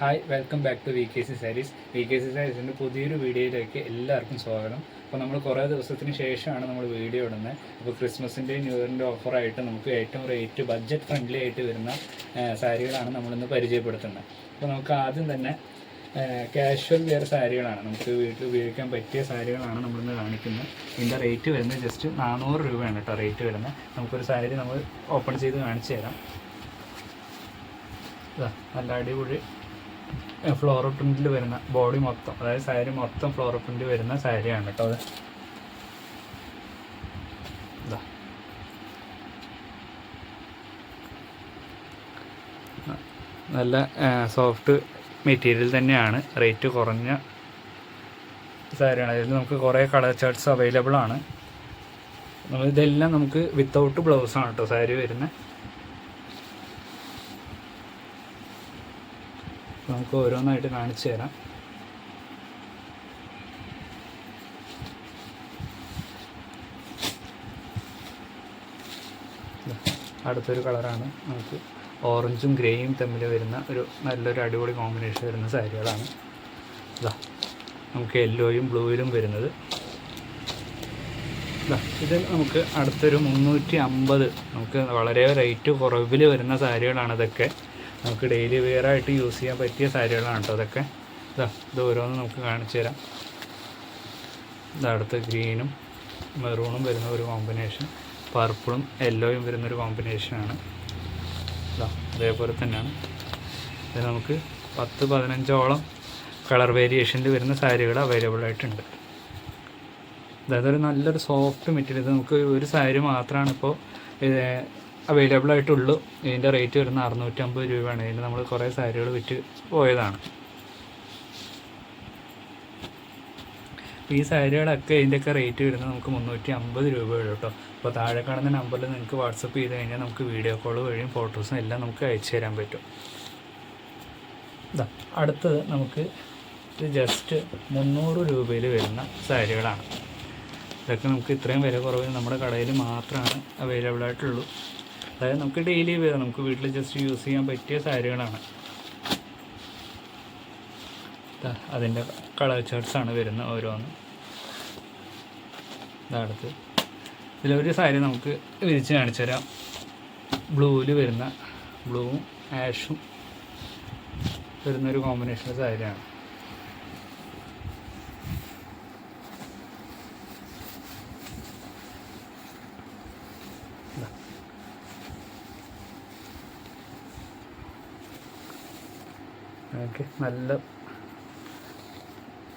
Hi welcome back to V K C sarees V K C സാരീസിന്റെ പുതിയൊരു വീഡിയോയിലേക്ക് എല്ലാവർക്കും സ്വാഗതം. അപ്പോൾ നമ്മൾ കുറേ ദിവസത്തിന് ശേഷമാണ് നമ്മൾ വീഡിയോ ഇടുന്നത്. അപ്പോൾ ക്രിസ്മസിന്റെ ന്യൂ ഇയറിന്റെ ഓഫറായിട്ട് നമുക്ക് ഏറ്റവും റേറ്റ് ബഡ്ജറ്റ് ഫ്രണ്ട്ലി ആയിട്ട് വരുന്ന സാരികളാണ് നമ്മളിന്ന് പരിചയപ്പെടുത്തുന്നത്. അപ്പോൾ നമുക്ക് ആദ്യം തന്നെ കാഷ്വൽ വെയർ സാരികളാണ്. നമുക്ക് വീട്ടിൽ ഉപയോഗിക്കാൻ പറ്റിയ സാരികളാണ് നമ്മളിന്ന് കാണിക്കുന്നത്. ഇതിന്റെ റേറ്റ് വരുന്നത് ജസ്റ്റ് നാനൂറ് രൂപയാണ് കേട്ടോ റേറ്റ് വരുന്നത്. നമുക്കൊരു സാരി നമ്മൾ ഓപ്പൺ ചെയ്ത് കാണിച്ചു തരാം. നല്ല അടിപൊളി ഫ്ലോറൽ പ്രിന്റിൽ വരുന്ന ബോഡി മൊത്തം അതായത് സാരി മൊത്തം ഫ്ലോർ പ്രിന്റ് വരുന്ന സാരിയാണ് കേട്ടോ അത്. നല്ല സോഫ്റ്റ് മെറ്റീരിയൽ തന്നെയാണ്. റേറ്റ് കുറഞ്ഞ സാരിയാണ്. അതിൽ നമുക്ക് കുറേ കളർ ചാർട്ട്സ് അവൈലബിൾ ആണ്. ഇതെല്ലാം നമുക്ക് വിത്തൗട്ട് ബ്ലൗസാണ് കേട്ടോ സാരി വരുന്നത്. നമുക്ക് ഓരോന്നായിട്ട് കാണിച്ചു തരാം. അടുത്തൊരു കളറാണ്. നമുക്ക് ഓറഞ്ചും ഗ്രേയും തമ്മിൽ വരുന്ന ഒരു നല്ലൊരു അടിപൊളി കോമ്പിനേഷൻ വരുന്ന സാരികളാണ്. ഇതാ നമുക്ക് യെല്ലോയും ബ്ലൂയിലും വരുന്നത്. ദാ, ഇത് നമുക്ക് അടുത്തൊരു മുന്നൂറ്റി അമ്പത്. നമുക്ക് വളരെ റേറ്റ് കുറവിൽ വരുന്ന സാരികളാണ് ഇതൊക്കെ. നമുക്ക് ഡെയിലി വെയർ ആയിട്ട് യൂസ് ചെയ്യാൻ പറ്റിയ സാരികളാണ് കേട്ടോ അതൊക്കെ. ഇതാ ഇത് ഓരോന്ന് നമുക്ക് കാണിച്ചു തരാം. ഇതടുത്ത് ഗ്രീനും മെറൂണും വരുന്ന ഒരു കോമ്പിനേഷൻ പർപ്പിളും യെല്ലോയും വരുന്നൊരു കോമ്പിനേഷനാണ് ഇതാ അതേപോലെ തന്നെയാണ്. ഇത് നമുക്ക് പത്ത് പതിനഞ്ചോളം കളർ വേരിയേഷനിൽ വരുന്ന സാരികൾ അവൈലബിൾ ആയിട്ടുണ്ട്. അതായത് ഒരു നല്ലൊരു സോഫ്റ്റ് മെറ്റീരിയൽ നമുക്ക് ഒരു സാരി മാത്രമാണ് ഇപ്പോൾ അവൈലബിൾ ആയിട്ടുള്ളൂ. ഇതിന്റെ റേറ്റ് വരുന്ന അറുന്നൂറ്റമ്പത് രൂപയാണ്. ഇതിന് നമ്മൾ കുറേ സാരികൾ വിറ്റ് പോയതാണ്. ഈ സാരികളൊക്കെ ഇതിന്റെയൊക്കെ റേറ്റ് വരുന്നത് നമുക്ക് മുന്നൂറ്റി അമ്പത് രൂപ വരും കേട്ടോ. അപ്പോൾ താഴെ കാണുന്ന നമ്പറിൽ നിങ്ങൾക്ക് വാട്സപ്പ് ചെയ്ത് കഴിഞ്ഞാൽ നമുക്ക് വീഡിയോ കോൾ വഴിയും ഫോട്ടോസും എല്ലാം നമുക്ക് അയച്ചു തരാൻ പറ്റും. ഇതാ അടുത്തത് നമുക്ക് ഇത് ജസ്റ്റ് മുന്നൂറ് രൂപയിൽ വരുന്ന സാരികളാണ്. ഇതൊക്കെ നമുക്ക് ഇത്രയും വില കുറവിൽ നമ്മുടെ കടയിൽ മാത്രമാണ് അവൈലബിൾ ആയിട്ടുള്ളൂ. അതായത് നമുക്ക് ഡെയിലി വെയർ നമുക്ക് വീട്ടിൽ ജസ്റ്റ് യൂസ് ചെയ്യാൻ പറ്റിയ സാരികളാണ്. അതിന്റെ കളർ ചാർട്ട്സാണ് വരുന്നത് ഓരോന്ന്. ഇതാ അടുത്ത്. ഇതിലൊരു സാരി നമുക്ക് വിരിച്ച് കാണിച്ചു തരാം. ബ്ലൂവിൽ വരുന്ന ബ്ലൂവും ആഷും വരുന്നൊരു കോമ്പിനേഷൻ സാരിയാണ്. ഓക്കെ നല്ല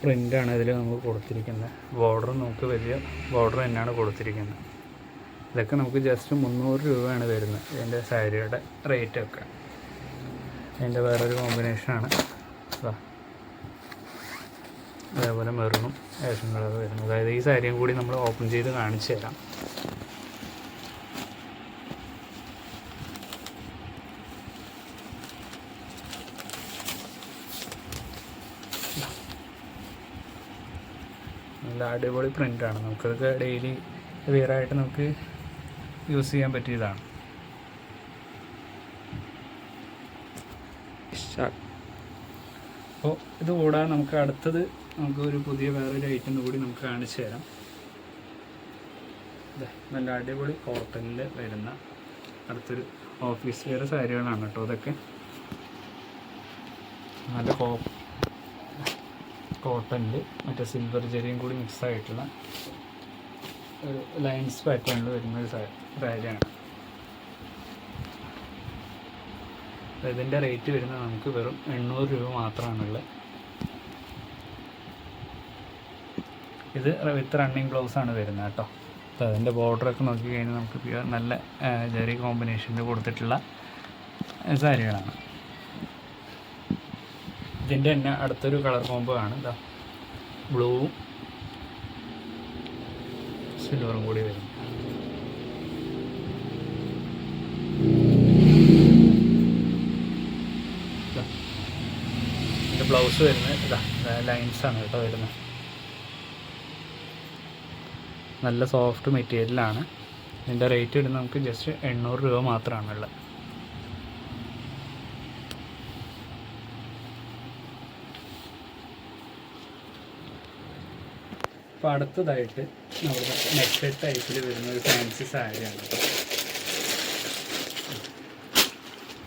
പ്രിന്റാണ് ഇതിൽ നമുക്ക് കൊടുത്തിരിക്കുന്നത്. ബോർഡർ നമുക്ക് വലിയ ബോർഡർ തന്നെയാണ് കൊടുത്തിരിക്കുന്നത്. ഇതൊക്കെ നമുക്ക് ജസ്റ്റ് മുന്നൂറ് രൂപയാണ് വരുന്നത്. ഇതിന്റെ സാരിയുടെ റേറ്റൊക്കെ അതിന്റെ വേറൊരു കോമ്പിനേഷനാണ് അതേപോലെ മെറൂണും ഏഷ്യൻ കളർ വരുന്നത്. അതായത് ഈ സാരിയും കൂടി നമ്മൾ ഓപ്പൺ ചെയ്ത് കാണിച്ചു തരാം. അടിപൊളി പ്രിന്റാണ് നമുക്കതൊക്കെ ഡെയിലി വെയർ ആയിട്ട് നമുക്ക് യൂസ് ചെയ്യാൻ പറ്റിയതാണ്. അപ്പോൾ ഇത് കൂടാതെ നമുക്ക് അടുത്തത് നമുക്ക് ഒരു പുതിയ വേറൊരു ഐറ്റം കൂടി നമുക്ക് കാണിച്ചു തരാം. നല്ല അടിപൊളി കോട്ടണിൽ വരുന്ന അടുത്തൊരു ഓഫീസ് വേറെ സാരികളാണ് കേട്ടോ ഇതൊക്കെ. നല്ല കോ കോട്ടണിൽ മറ്റേ സിൽവർ ജെറിയും കൂടി മിക്സ് ആയിട്ടുള്ള ഒരു ലൈൻസ് പാറ്റേണിൽ വരുന്ന ഒരു സാരിയാണ്. ഇതിന്റെ റേറ്റ് വരുന്നത് നമുക്ക് വെറും എണ്ണൂറ് രൂപ മാത്രമാണുള്ളത് ഇത് വിത്ത് റണ്ണിങ് ആണ് വരുന്നത് കേട്ടോ. അപ്പോൾ അതിന്റെ ബോർഡറൊക്കെ നോക്കി കഴിഞ്ഞാൽ നമുക്ക് പ്യുവർ നല്ല ജെറി കോമ്പിനേഷനിൽ കൊടുത്തിട്ടുള്ള സാരികളാണ്. ഇതിന്റെ തന്നെ അടുത്തൊരു കളർ കോംബോ ആണ്. ഇതാ ബ്ലൂവും സിൽവറും കൂടി വരും. ബ്ലൗസ് വരുന്നത് ഇതാ ലൈൻസ് ആണ് കേട്ടോ വരുന്നത്. നല്ല സോഫ്റ്റ് മെറ്റീരിയലാണ് ഇതിന്റെ റേറ്റ് വരുന്നത് നമുക്ക് ജസ്റ്റ് എണ്ണൂറ് രൂപ മാത്രമാണുള്ളത് അപ്പോൾ അടുത്തതായിട്ട് നമ്മുടെ നെക്സ്റ്റ് ടൈപ്പിൽ വരുന്ന ഒരു ഫാൻസി സാരിയാണ്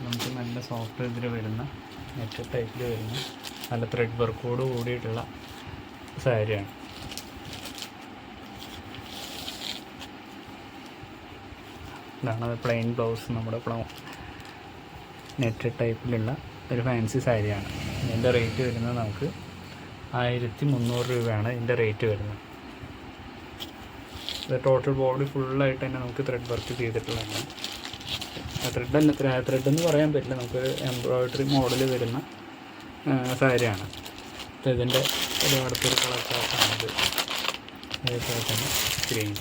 നമുക്ക് നല്ല സോഫ്റ്റ് ഇതിൽ വരുന്ന നെറ്റ് ടൈപ്പിൽ വരുന്ന നല്ല ത്രെഡ് വർക്കോട് കൂടിയിട്ടുള്ള സാരിയാണ്. ഇതാണ് പ്ലെയിൻ ബ്ലൗസ് നമ്മുടെ നെറ്റ് ടൈപ്പിലുള്ള ഒരു ഫാൻസി സാരിയാണ്. ഇതിന്റെ റേറ്റ് വരുന്നത് നമുക്ക് ആയിരത്തി മുന്നൂറ് രൂപയാണ് ഇതിന്റെ റേറ്റ് വരുന്നത്. ഇത് ടോട്ടൽ ബോഡി ഫുള്ളായിട്ട് തന്നെ നമുക്ക് ത്രെഡ് വർക്ക് ചെയ്തിട്ടുള്ളതാണ്. ത്രെഡ് അല്ല ത്രെഡ് എന്ന് പറയാൻ പറ്റില്ല. നമുക്ക് എംബ്രോയിഡറി മോഡൽ വരുന്ന സാരിയാണ്. ഇതിന്റെ ഒരു അടുത്തൊരു കളർ ചാർട്ടാണിത് അതേപോലെ തന്നെ സ്ക്രീൻ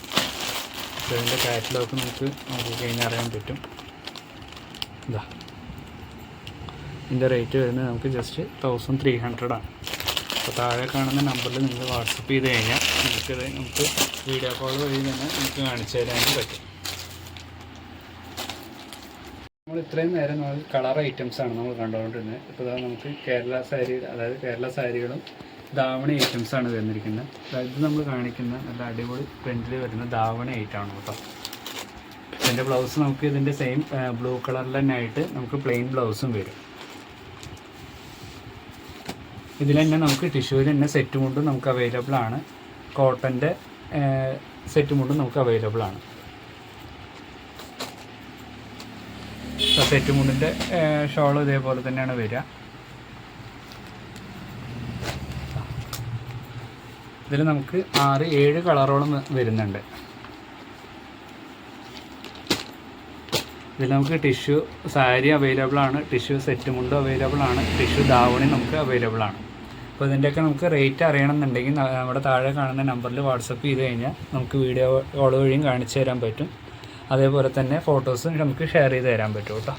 ഇതിന്റെ കാറ്റലോഗ് നമുക്ക് നോക്കി കഴിഞ്ഞാൽ അറിയാൻ പറ്റും. ഇതാ. ഇതിന്റെ റേറ്റ് വരുന്നത് നമുക്ക് ജസ്റ്റ് തൗസൻഡ് ത്രീ ഹൺഡ്രഡാണ് അപ്പോൾ താഴെ കാണുന്ന നമ്പറിൽ നിങ്ങൾ വാട്സപ്പ് ചെയ്ത് കഴിഞ്ഞാൽ നിങ്ങൾക്കത് നമുക്ക് വീഡിയോ കോൾ വഴി തന്നെ നമുക്ക് കാണിച്ചു തരാനും പറ്റും. നമ്മൾ ഇത്രയും നേരം നമ്മൾ കളർ ഐറ്റംസ് ആണ് നമ്മൾ കണ്ടുകൊണ്ടിരുന്നത്. ഇപ്പോൾ ഇതാ നമുക്ക് കേരള സാരി അതായത് കേരള സാരികളും ധാവണി ഐറ്റംസ് ആണ് വന്നിരിക്കുന്നത് അതായത് നമ്മൾ കാണിക്കുന്ന നല്ല അടിപൊളി പ്രിന്റിൽ വരുന്ന ധാവണി ഐറ്റമാണ് കേട്ടോ. ഇതിന്റെ ബ്ലൗസ് നമുക്ക് ഇതിന്റെ സെയിം ബ്ലൂ കളറിൽ തന്നെ ആയിട്ട് നമുക്ക് പ്ലെയിൻ ബ്ലൗസും വരും. ഇതിൽ തന്നെ നമുക്ക് ടിഷ്യൂവിൽ തന്നെ സെറ്റ് മുണ്ടും നമുക്ക് അവൈലബിൾ ആണ്. കോട്ടന്റെ സെറ്റ് മുണ്ടും നമുക്ക് അവൈലബിൾ ആണ്. സെറ്റ് മുണ്ടിന്റെ ഷോൾ ഇതേപോലെ തന്നെയാണ് വരിക. ഇതിൽ നമുക്ക് ആറ് ഏഴ് കളറോളം വരുന്നുണ്ട്. ഇതിൽ നമുക്ക് ടിഷ്യൂ സാരി അവൈലബിൾ ആണ് ടിഷ്യൂ സെറ്റ് മുണ്ടും അവൈലബിൾ ആണ് ടിഷ്യൂ ദാവണി നമുക്ക് അവൈലബിൾ ആണ്. അപ്പോൾ ഇതിന്റെയൊക്കെ നമുക്ക് റേറ്റ് അറിയണമെന്നുണ്ടെങ്കിൽ നമ്മുടെ താഴെ കാണുന്ന നമ്പറിൽ വാട്സപ്പ് ചെയ്ത് കഴിഞ്ഞാൽ നമുക്ക് വീഡിയോ കോൾ വഴിയും കാണിച്ചു തരാൻ പറ്റും. അതേപോലെ തന്നെ ഫോട്ടോസും നമുക്ക് ഷെയർ ചെയ്ത് തരാൻ പറ്റും കേട്ടോ.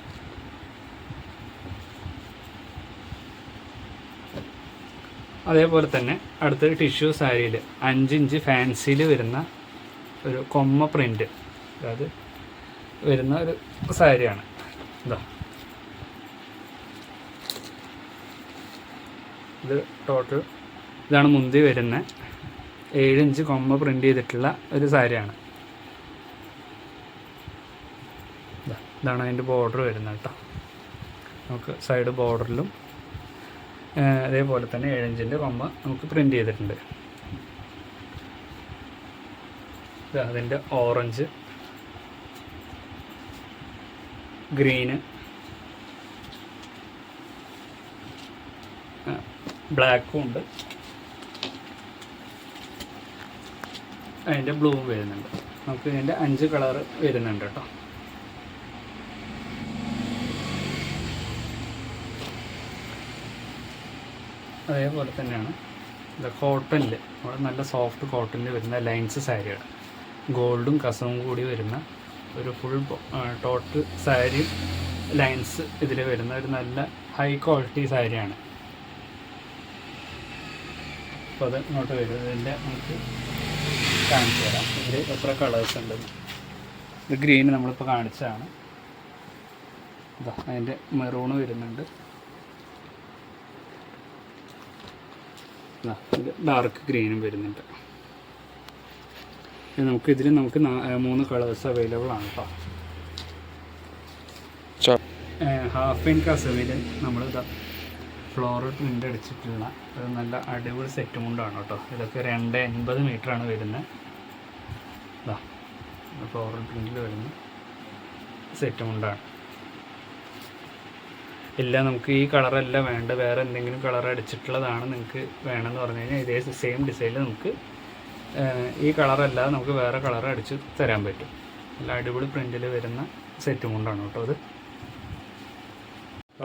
അതേപോലെ തന്നെ അടുത്ത ടിഷ്യൂ സാരിയിൽ അഞ്ചിഞ്ച് ഫാൻസിയിൽ വരുന്ന ഒരു കൊമ്മ പ്രിന്റ് അതായത് വരുന്ന ഒരു സാരിയാണ് ഇതാ. ഇത് ടോട്ടൽ ഇതാണ് മുന്തി വരുന്ന ഏഴ് ഇഞ്ച് കൊമ്മ പ്രിന്റ് ചെയ്തിട്ടുള്ള ഒരു സാരിയാണ്. ഇതാ, ഇതാണ് അതിന്റെ ബോർഡർ വരുന്നത് കേട്ടോ. നമുക്ക് സൈഡ് ബോർഡറിലും അതേപോലെ തന്നെ ഏഴിഞ്ചിന്റെ കൊമ്പ നമുക്ക് പ്രിന്റ് ചെയ്തിട്ടുണ്ട്. അതിന്റെ ഓറഞ്ച് ഗ്രീന് ബ്ലാക്കും ഉണ്ട് അതിന്റെ ബ്ലൂവും വരുന്നുണ്ട്. നമുക്ക് ഇതിന്റെ അഞ്ച് കളർ വരുന്നുണ്ട് കേട്ടോ. അതേപോലെ തന്നെയാണ് ഇത് കോട്ടണിൽ നല്ല സോഫ്റ്റ് കോട്ടണിൽ വരുന്ന ലൈൻസ് സാരിയാണ്. ഗോൾഡും കസവും കൂടി വരുന്ന ഒരു ഫുൾ ടോട്ടൽ സാരി ലൈൻസ് ഇതിൽ വരുന്ന ഒരു നല്ല ഹൈ ക്വാളിറ്റി സാരിയാണ്. അപ്പോൾ അത് ഇങ്ങോട്ട് വരും. ഇതിന്റെ നമുക്ക് കാണിച്ചു തരാം. ഇതിൽ എത്ര കളേഴ്സ് ഉണ്ട്. ഇത് ഗ്രീൻ നമ്മളിപ്പോൾ കാണിച്ചതാണ്. ഇതാ അതിന്റെ മെറൂണ് വരുന്നുണ്ട്. ഡാർക്ക് ഗ്രീനും വരുന്നുണ്ട്. നമുക്ക് ഇതിൽ നമുക്ക് മൂന്ന് കളേഴ്സ് അവൈലബിൾ ആണ് കേട്ടോ ഹാഫ് ഇൻ കസവിൽ നമ്മൾ ഇതാ ഫ്ലോറൽ പ്രിന്റ് അടിച്ചിട്ടുള്ള ഒരു നല്ല അടിപൊളി സെറ്റ് മുണ്ടാണ് കേട്ടോ. ഇതൊക്കെ രണ്ട് എൺപത് ആണ് വരുന്നത്. ഇതാ ഫ്ലോറൽ പ്രിന്റിൽ വരുന്ന സെറ്റ് മുണ്ടാണ് ഇല്ല നമുക്ക് ഈ കളറല്ല വേണ്ട വേറെ എന്തെങ്കിലും കളർ അടിച്ചിട്ടുള്ളതാണ് നിങ്ങൾക്ക് വേണമെന്ന് പറഞ്ഞു കഴിഞ്ഞാൽ ഇതേ സെയിം ഡിസൈനിൽ നമുക്ക് ഈ കളറല്ലാതെ നമുക്ക് വേറെ കളർ അടിച്ച് തരാൻ പറ്റും. നല്ല അടിപൊളി പ്രിന്റിൽ വരുന്ന സെറ്റ് മുണ്ടാണ് കേട്ടോ അത്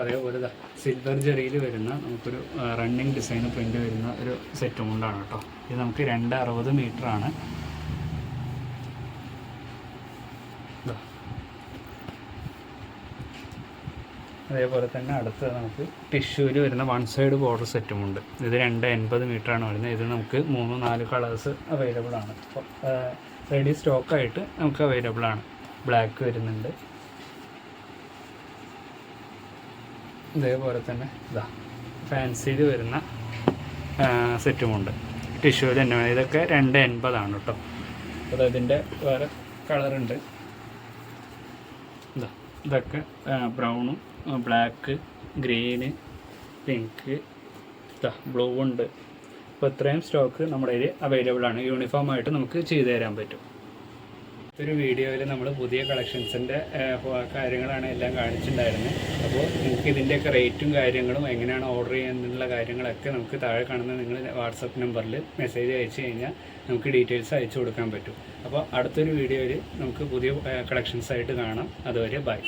അതേപോലെ സിൽവർ ജെറിയിൽ വരുന്ന നമുക്കൊരു റണ്ണിങ് ഡിസൈൻ പ്രിന്റ് വരുന്ന ഒരു സെറ്റ് മുണ്ടാണ് കേട്ടോ. ഇത് നമുക്ക് രണ്ട് അറുപത് ആണ്. അതേപോലെ തന്നെ അടുത്ത് നമുക്ക് ടിഷ്യൂവിൽ വരുന്ന വൺ സൈഡ് ബോർഡർ സെറ്റും ഉണ്ട്. ഇത് രണ്ട് എൺപത് ആണ് വരുന്നത്. ഇത് നമുക്ക് മൂന്ന് നാല് കളേഴ്സ് അവൈലബിൾ ആണ്. റെഡി സ്റ്റോക്കായിട്ട് നമുക്ക് അവൈലബിൾ ആണ്. ബ്ലാക്ക് വരുന്നുണ്ട്. ഇതേപോലെ തന്നെ ഇതാ ഫാൻസിയിൽ വരുന്ന സെറ്റുമുണ്ട്. ടിഷ്യൂ തന്നെ ഇതൊക്കെ രണ്ട് എൺപതാണ് കേട്ടോ. അപ്പോൾ അതിന്റെ വേറെ കളറുണ്ട്. ഇതാ ഇതൊക്കെ ബ്രൗണും ബ്ലാക്ക് ഗ്രീന് പിങ്ക് ഇതാ ബ്ലൂ ഉണ്ട് അപ്പോൾ ഇത്രയും സ്റ്റോക്ക് നമ്മുടെ കയ്യിൽ അവൈലബിൾ ആണ് യൂണിഫോം ആയിട്ട് നമുക്ക് ചെയ്തു തരാൻ പറ്റും. ഒരു വീഡിയോയിൽ നമ്മൾ പുതിയ കളക്ഷൻസിന്റെ കാര്യങ്ങളാണ് എല്ലാം കാണിച്ചിട്ടുണ്ടായിരുന്നത് അപ്പോൾ നിങ്ങൾക്ക് ഇതിന്റെയൊക്കെ റേറ്റും കാര്യങ്ങളും എങ്ങനെയാണ് ഓർഡർ ചെയ്യാനുള്ള കാര്യങ്ങളൊക്കെ നമുക്ക് താഴെ കാണുന്ന നിങ്ങൾ വാട്സപ്പ് നമ്പറിൽ മെസ്സേജ് അയച്ചു കഴിഞ്ഞാൽ നമുക്ക് ഡീറ്റെയിൽസ് അയച്ചു കൊടുക്കാൻ പറ്റും. അപ്പോൾ അടുത്തൊരു വീഡിയോയിൽ നമുക്ക് പുതിയ കളക്ഷൻസ് ആയിട്ട് കാണാം. അതുവരെ ബൈ.